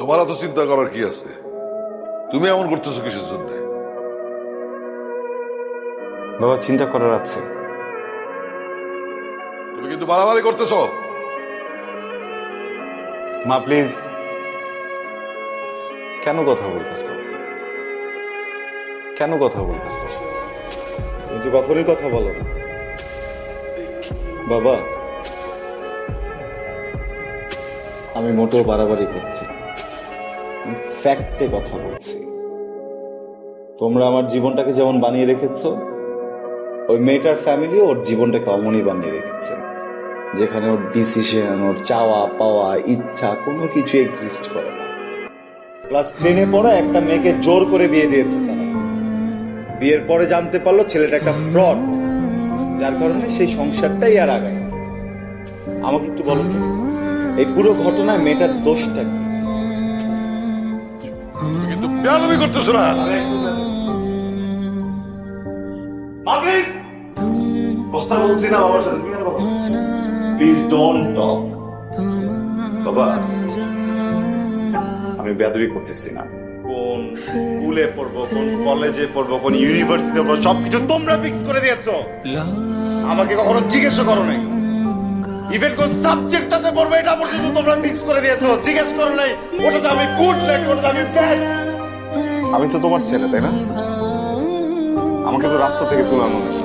তোমার এত চিন্তা করার কি আছে? তুমি এমন করতেছো কিসের জন্য? বাবা চিন্তা করার আছে। তুমি কিন্তু বাড়াবাড়ি করতেছো। মা প্লিজ। কেন কথা বলতেছো? কেন কথা বলতেছো? তুমি তো কখনোই কথা বলো না। বাবা আমি মোটেও বাড়াবাড়ি করছি ফ্যাক্টে কথা বলছি। তোমরা আমার জীবনটাকে যেমন বানিয়ে রেখেছ, ওই মেয়েটার ফ্যামিলি ওর জীবনটাকে অমনই বানিয়ে রেখেছে। যেখানে ওর ডিসিশন ওর চাওয়া, পাওয়া, ইচ্ছা, কোনো কিছু এক্সিস্ট করে না। ক্লাস টেনে পড়া একটা মেয়েকে জোর করে বিয়ে দিয়েছে তারা। বিয়ের পরে জানতে পারল ছেলেটা একটা ফ্রড যার কারণে সেই সংসারটাই আর আগায় আমাকে একটু বলো এই পুরো ঘটনায় মেয়েটার দোষটা কি? তুমি করতেছো না? আমি বেদবি করতেছি না। কোন স্কুলে পড়ব, কোন কলেজে পড়ব, কোন ইউনিভার্সিটিতে পড়ব, সবকিছু তোমরা ফিক্স করে দিয়েছ। আমাকে কখনো জিজ্ঞেস করো নাই। ইভেন কোন সাবজেক্টটাতে পড়ব, এটা পর্যন্ত তোমরা ফিক্স করে দিয়েছ। জিজ্ঞেস করো নাই, ওটাতে আমি গুড লাইক ওটাতে আমি ব্যাড আমি তো তোমার ছেলে, তাই না? আমাকে তো রাস্তা থেকে তুলানো নেই।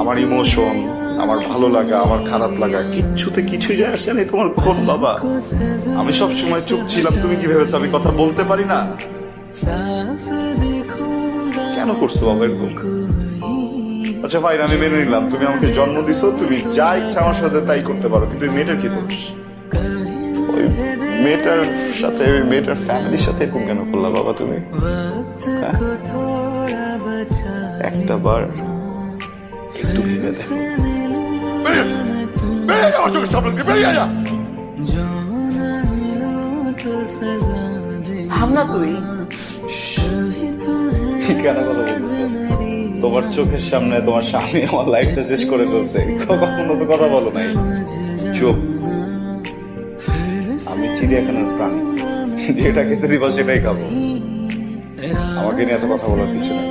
আমার ইমোশন আমার ভালো লাগা, আমার খারাপ লাগা, কিচ্ছুতে কিছুই যায় আসে নাই তোমার কোন বাবা। আমি সব সময় চুপ ছিলাম, তুমি কি ভেবেছো আমি কথা বলতে পারি না? কেন করছ বাবা এরকম? আচ্ছা ভাই, আমি মেনে নিলাম, তুমি আমাকে জন্ম দিছো, তুমি যা ইচ্ছা আমার সাথে তাই করতে পারো, কিন্তু মেয়েটার কি দোষ? মেয়েটার সাথে ওই মেয়েটার ফ্যামিলির সাথে এরকম কেন করলা বাবা তুমি? হ্যাঁ? একটা বার একটু ভেবে দেখো। ভাবনা তুই। কেন কথা বলতেছো? তোমার চোখের সামনে তোমার স্বামী আমার লাইফটা শেষ করে ফেলছে। কখনো তো কথা বলো নাই। চুপ। আমি চিড়িয়াখানার প্রাণী। যেটা খেতে দিব সেটাই খাব। আমাকে নিয়ে এত কথা বলার কিছু না